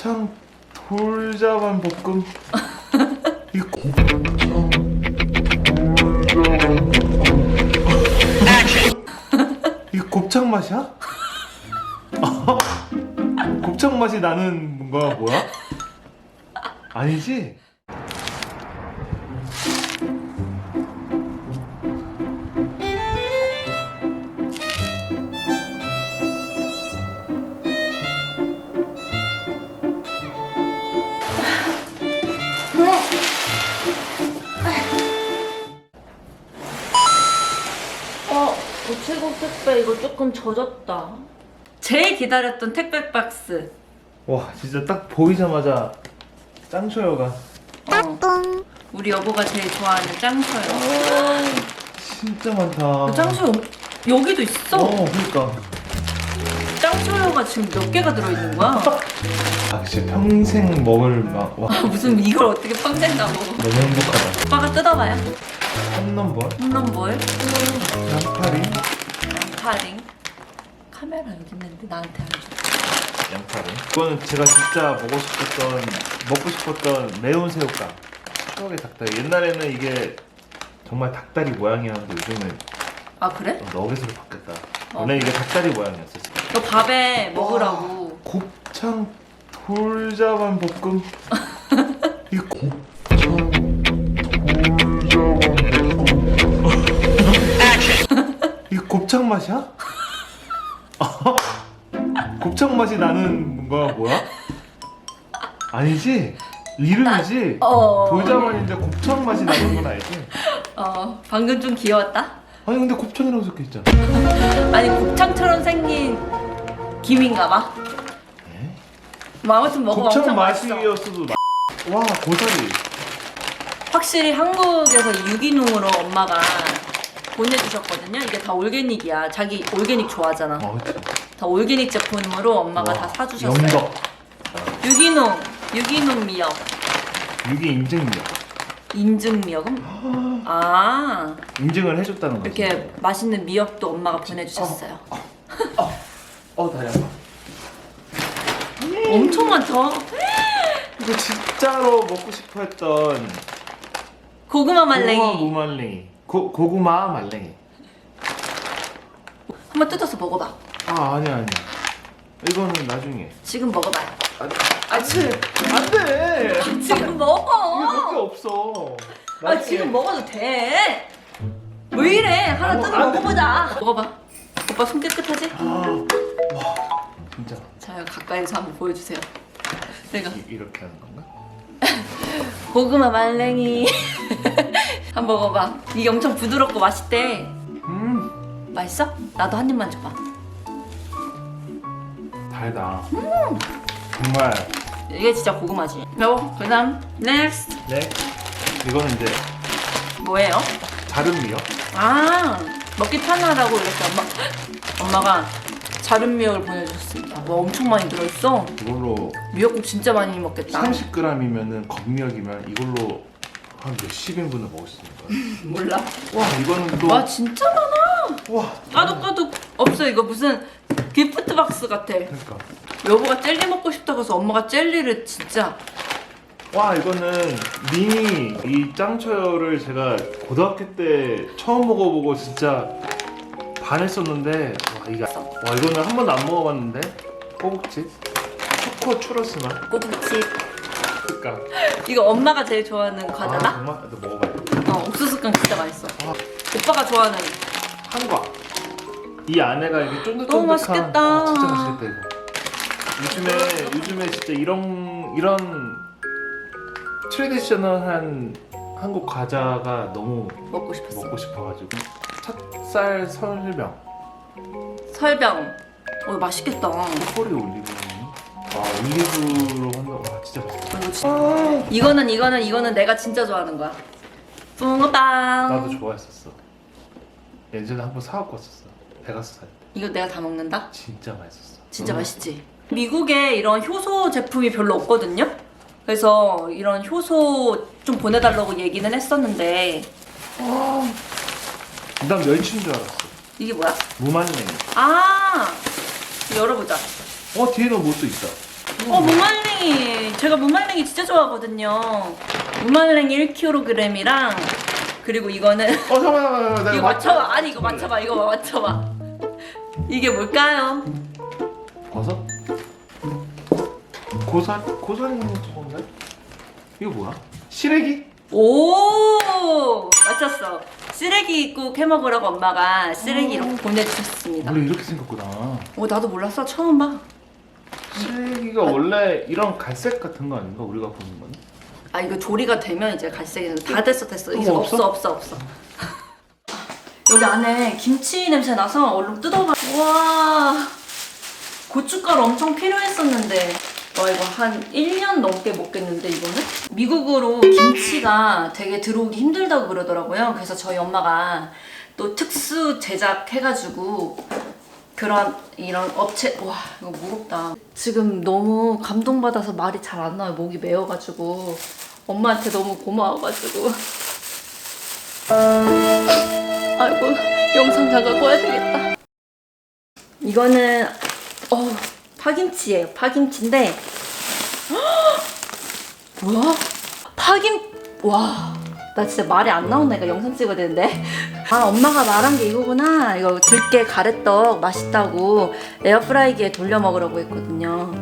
곱창 돌자반 볶음. 이 곱창 돌자반 이 곱창 맛이야? 곱창 맛이 나는 뭔가 뭐야? 아니지? 우체국 택배 이거 조금 젖었다. 제일 기다렸던 택배 박스. 와 진짜 딱 보이자마자 짱쇼여가 어. 우리 여보가 제일 좋아하는 짱소요. 진짜 많다. 짱소 여기도 있어. 어 그러니까. 짱소요가 지금 몇 개가 들어있는 거야? 역시 평생 먹을 막 와. 아, 무슨 이걸 어떻게 평생 다 먹어? 너무 행복하다. 오빠가 뜯어봐요. 한 넘버, 홈런 뭘? 양파리, 양파링. 카메라 여기 있는데 나한테 안 줘. 양파리. 이거는 제가 진짜 먹고 싶었던 먹고 싶었던 매운 새우깡. 추억의 닭다리. 옛날에는 이게 정말 닭다리 모양이었는데 요즘은 아 그래? 너겟으로 바뀌었다. 어. 원래 이게 닭다리 모양이었어. 너 밥에 먹으라고. 곱창 돌자반 볶음. 이 곱창 돌자반 이 곱창 맛이야? 곱창 맛이 나는 뭔가 뭐야? 아니지? 이름이지? 어. 돌자반인데 곱창 맛이 나는 건 알지? 어 방금 좀 귀여웠다. 아니 근데 곱창이라고 적혀있잖아 아니 곱창처럼 생긴 김인가 봐. 에? 뭐 아무튼 먹어 곱창 엄청 맛있어. 맛이었어도 마... 와 고사리 확실히 한국에서 유기농으로 엄마가 보내주셨거든요. 이게 다 올게닉이야. 자기 올게닉 좋아하잖아. 어 그치 다 올게닉 제품으로 엄마가 와, 다 사주셨어요. 영덕 유기농, 유기농 미역, 유기 인증이야 인증 미역은 아 인증을 해줬다는 거지 이렇게 맛있는 미역도 엄마가 보내주셨어요. 어 다리 아파 엄청 많다. 이거 진짜로 먹고 싶어 했던 고구마 고구마 말랭이 무말랭이 고, 고구마 말랭이 한번 뜯어서 먹어봐. 아 아니야 아니야 이거는 나중에 지금 먹어봐요. 안돼 안돼 지금 이게 몇개 먹어. 없어 아 지금 먹어도 돼. 왜 이래? 하나 아, 뜯어 안 돼. 먹어보자. 먹어봐. 오빠 손 깨끗하지? 아 와 진짜 자 가까이서 한번 보여주세요. 내가 이, 이렇게 하는 건가? 고구마 말랭이 한 번 먹어봐. 이게 엄청 부드럽고 맛있대. 음 맛있어? 나도 한 입만 줘봐. 달다 정말 이게 진짜 고구마지. 여보, 그다음 next 네 이거는 이제 뭐예요? 다른 미역 아 먹기 편하라고 이렇게 엄마 엄마가 자른 미역을 보내주셨습니다. 와 엄청 많이 들어있어. 이걸로 미역국 진짜 많이 먹겠다. 30g이면은 겉미역이면 이걸로 한 몇십 인분을 먹을 수 있는 거야 몰라. 와 이거는 또 와 진짜 많아. 와 까독까독 없어 이거 무슨 기프트 박스 같아. 그러니까 여보가 젤리 먹고 싶다고 해서 엄마가 젤리를 진짜 와 이거는 미니 이 짱초여를 제가 고등학교 때 처음 먹어보고 진짜 반했었는데 와 이거 와 이거는 한 번도 안 먹어봤는데 꼬북집 초코 추러스 맛 꼬북칩. 그니까 이거 엄마가 제일 좋아하는 아 과자다. 정말 너 먹어봐 어 옥수수깡 진짜 맛있어. 아. 오빠가 좋아하는 한과 이 안에가 이게 쫀득쫀득한 너무 맛있겠다. 아, 진짜 맛있겠다 이거 요즘에 요즘에 진짜 이런 이런 트레디셔널한 한국 과자가 너무 먹고 싶었어. 먹고 싶어가지고 찹쌀 설명 설병. 어 맛있겠다. 꼬리 올리브 와 올리브로 한다 와 진짜 맛있다 이거 진- 이거는 이거는 이거는 내가 진짜 좋아하는 거야. 붕어빵. 나도 좋아했었어 예전에 한번 사갖고 왔었어 베가스 살때 이거 내가 다 먹는다? 진짜 맛있었어 진짜 음. 맛있지. 미국에 이런 효소 제품이 별로 없거든요. 그래서 이런 효소 좀 보내달라고 얘기는 했었는데 난 멸치인 줄 알았어 이게 뭐야? 무말랭이 아 열어보자. 어 뒤에는 뭣도 있다 어 무말랭이 제가 무말랭이 진짜 좋아하거든요. 무말랭이 1kg이랑 그리고 이거는 어 잠깐만 잠깐만 내가 이거 맞춰봐. 아니 이거 맞춰봐. 이거 맞춰봐. 이게 뭘까요? 버섯? 고사 고사리 저건데? 이거 뭐야? 시래기? 오 맞췄어. 쓰레기 꼭 해먹으라고 엄마가 쓰레기로 음. 보내주셨습니다. 원래 이렇게 생겼구나. 어 나도 몰랐어. 처음 봐. 시래기가 원래 이런 갈색 같은 거 아닌가 우리가 보는 거는? 아 이거 조리가 되면 이제 갈색이 다 됐어 됐어 이제 그거 없어 없어 없어 여기 안에 김치 냄새 나서 얼른 뜯어봐 와 고춧가루 엄청 필요했었는데 와 이거 한 1년 넘게 먹겠는데 이거는? 미국으로 김치가 되게 들어오기 힘들다고 그러더라고요. 그래서 저희 엄마가 또 특수 제작해가지고 그런 이런 업체 와 이거 무겁다. 지금 너무 감동받아서 말이 잘 안 나와요. 목이 메어가지고. 엄마한테 너무 고마워가지고. 아이고 영상 잠깐 꺼야 되겠다. 이거는 어 파김치예요. 파김치인데 뭐야? 파김 와 나 진짜 말이 안 나온다 이거 영상 찍어야 되는데. 아 엄마가 말한 게 이거구나. 이거 들깨 가래떡 맛있다고 에어프라이기에 돌려 먹으라고 했거든요.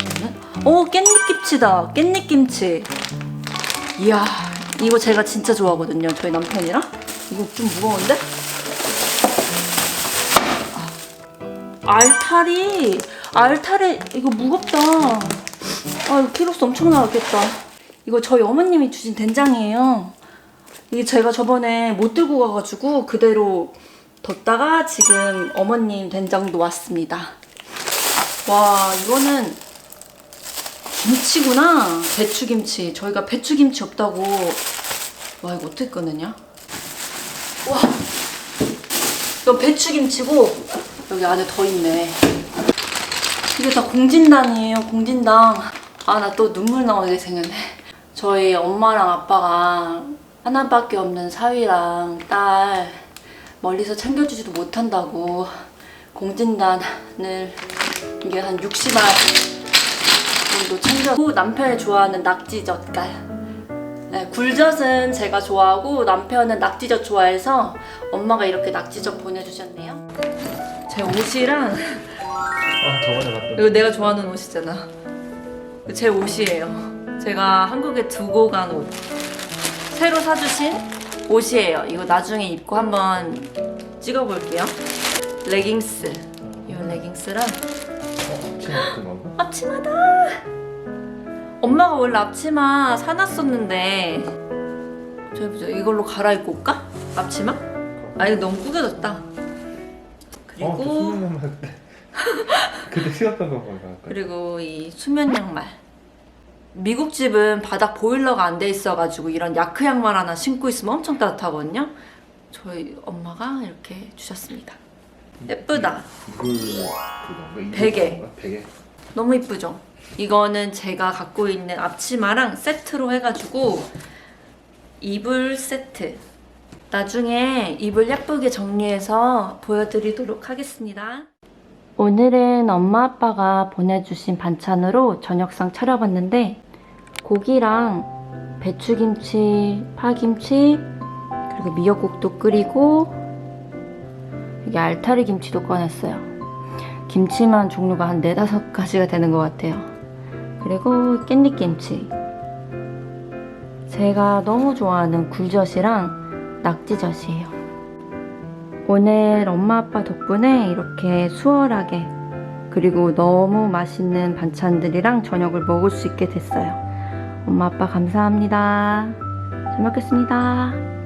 오 깻잎김치다. 깻잎김치. 이야 이거 제가 진짜 좋아하거든요 저희 남편이랑. 이거 좀 무거운데? 아, 알타리 알타리 이거 무겁다. 아 이거 키로수 엄청 나왔겠다. 이거 저희 어머님이 주신 된장이에요. 이게 제가 저번에 못 들고 가가지고 그대로 뒀다가 지금 어머님 된장도 왔습니다. 와 이거는 김치구나. 배추김치. 저희가 배추김치 없다고. 와 이거 어떻게 꺼내냐? 와. 이거 배추김치고 여기 안에 더 있네 이게 다 공진당이에요 공진당. 아 나 또 눈물 나오게 생겼네. 저희 엄마랑 아빠가 하나밖에 없는 사위랑 딸 멀리서 챙겨주지도 못한다고 공진단을 이게 한 60알 정도 챙겨고 남편이 좋아하는 낙지젓갈. 네, 굴젓은 제가 좋아하고 남편은 낙지젓 좋아해서 엄마가 이렇게 낙지젓 보내주셨네요. 제 옷이랑 아 저번에 봤던. 이거 내가 좋아하는 옷이잖아 제 옷이에요 제가 한국에 두고 간 옷 새로 사주신 옷이에요 이거 나중에 입고 한번 찍어볼게요 레깅스 이 레깅스랑 같은 건가? 앞치마다. 엄마가 원래 앞치마 사놨었는데 저기 보자 이걸로 갈아입고 올까? 앞치마? 아 이거 너무 구겨졌다. 그리고 어, 수면 때 그때 신었던 거 봐요. 그리고 이 수면 양말. 미국 집은 바닥 보일러가 안 돼 있어가지고 이런 야크 양말 하나 신고 있으면 엄청 따뜻하거든요. 저희 엄마가 이렇게 주셨습니다. 예쁘다. 이걸 그건가? 이거 베개. 그건가? 베개. 너무 이쁘죠? 이거는 제가 갖고 있는 앞치마랑 세트로 해가지고 이불 세트 나중에 이불 예쁘게 정리해서 보여드리도록 하겠습니다 오늘은 엄마 아빠가 보내주신 반찬으로 저녁상 차려봤는데 고기랑 배추김치, 파김치 그리고 미역국도 끓이고 여기 알타리 김치도 꺼냈어요 김치만 종류가 한 네다섯 가지가 되는 것 같아요. 그리고 깻잎김치. 제가 너무 좋아하는 굴젓이랑 낙지젓이에요. 오늘 엄마 아빠 덕분에 이렇게 수월하게 그리고 너무 맛있는 반찬들이랑 저녁을 먹을 수 있게 됐어요. 엄마 아빠 감사합니다. 잘 먹겠습니다.